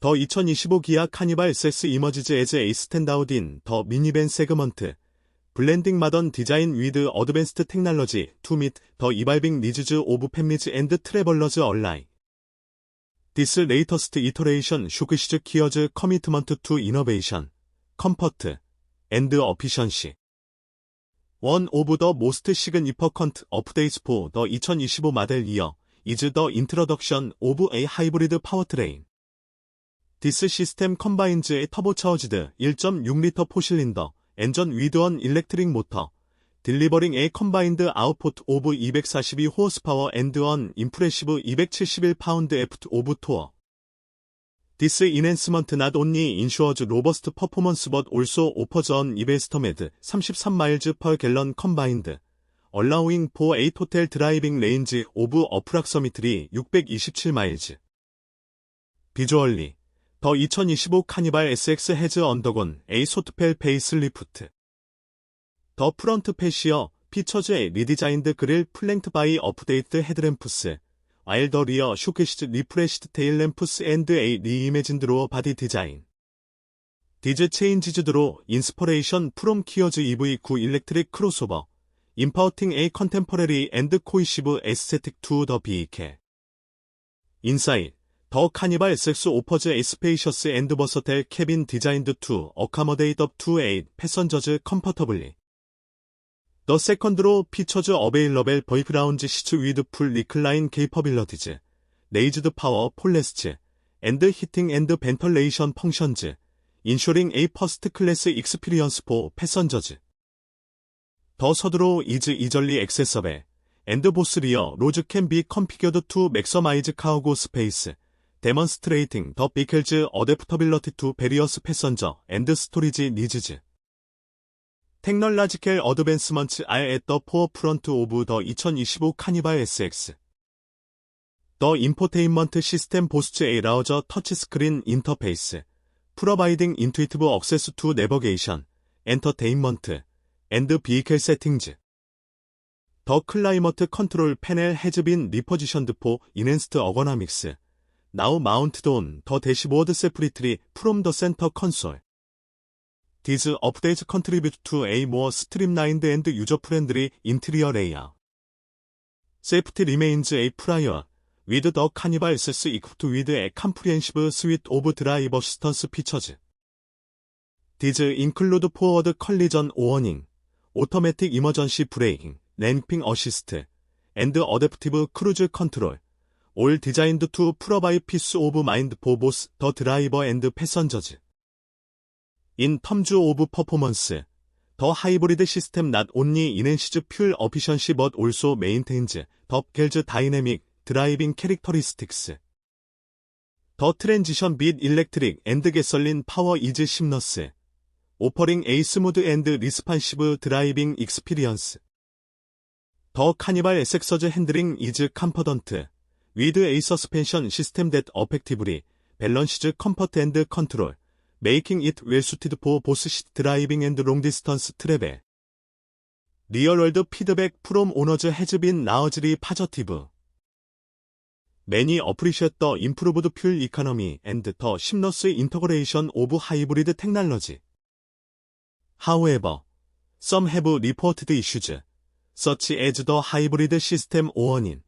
더 2025 기아 카니발 세스 이머지즈 에즈 에이스탠다우딘 더 미니밴 세그먼트 블렌딩 마던 디자인 위드 어드밴스트 테크놀로지 투밋 더 이발빙 니즈즈 오브 팬미즈 앤드 트레벌러즈 얼라이 디스 레이터스트 이토레이션 슈크시즈 키어즈 커미트먼트 투 이노베이션 컴퍼트 앤드 어피션시 원 오브 더 모스트 시그니퍼컨트 업데이스 포 더 2025 마델 이어 이즈 더 인트로덕션 오브 에이 하이브리드 파워트레인 디스 시스템 컴바인즈의 터보차워지드 1.6리터 포실린더 엔전 위드원 일렉트릭 모터 딜리버링 A 컴바인드 아웃포트 오브 242 호스파워 앤드원 임프레시브 271 파운드 애프트 오브 토어 디스 인핸스먼트 낫 온니 인슈어즈 로버스트 퍼포먼스 벗 올소 오퍼즈 이베스터메드 33마일즈 펄 갤런 컴바인드 얼라우잉 포 에이 토텔 드라이빙 레인지 오브 어프락서미트리 627마일즈 비주얼리 더2025 카니발 SX 헤즈 언더곤 에이소트펠 페이스리프트더 프런트 패시어 피처즈 리디자인드 그릴 플랭트 바이 업데이트 헤드램프스 와일 더 리어 쇼케시즈 리프레시드 테일 램프스 앤드 에이 리이메진드 로어 바디 디자인 디즈 체인지즈드로 인스퍼레이션 프롬 키어즈 EV9 일렉트릭 크로스오버 임파우팅 에이 컨템퍼레리 앤드 코이시브 에스테틱 투 더 비이케 인사이드 더 카니발 섹스 오퍼즈 에스페이셔스 앤드 버서텔 캐빈 디자인드 투 어카머데이더 투 에잇 패선저즈 컴퍼터블리더 세컨드로 피처즈 어베일러벨 버이프라운지 시츠 위드 풀 리클라인 케이퍼빌러디즈 레이즈드 파워 폴레스츠 앤드 히팅 앤드 벤털레이션 펑션즈 인슈링 에이 퍼스트 클래스 익스피리언스 포 패선저즈 더서드로 이즈 이절리 액세서베 앤드 보스 리어 로즈 캔비 컴피겨드 투 맥서마이즈 카우고 스페이스 Demonstrating the vehicle's adaptability to various passenger and storage needs. Technological advancements are at the forefront of the 2025 Carnival SX. The infotainment system boasts a larger touchscreen interface, providing intuitive access to navigation, entertainment, and vehicle settings. The climate control panel has been repositioned for enhanced ergonomics. Now mount on the dashboard separately from the center console. These updates contribute to a more streamlined and user-friendly interior layer. Safety remains a prior, with the Carnival SS equipped with a comprehensive suite of driver assistance features. These include forward collision warning, automatic emergency braking, ramping assist, and adaptive cruise control. 올 디자인드 투 프로바이 피스 오브 마인드 포보스 더 드라이버 앤드 패선저즈 인 텀즈 오브 퍼포먼스 더 하이브리드 시스템 낫 온니 이넨시즈 퓨얼 어피션시 벗 올소 메인테인즈 더 겔즈 다이내믹 드라이빙 캐릭터리스틱스 더 트랜지션 빛 일렉트릭 앤드 게설린 파워 이즈 심너스 오퍼링 에이스모드 앤드 리스판시브 드라이빙 익스피리언스 더 카니발 에섹서즈 핸드링 이즈 캄퍼던트 with a suspension system that effectively balances comfort and control, making it well suited for both driving and long-distance travel. 리얼월드 피드백 프롬 오너즈 해즈빈 나어즈리 파저티브 Many appreciate the improved fuel economy and the seamless integration of hybrid technology. However, some have reported issues, such as the hybrid system warning.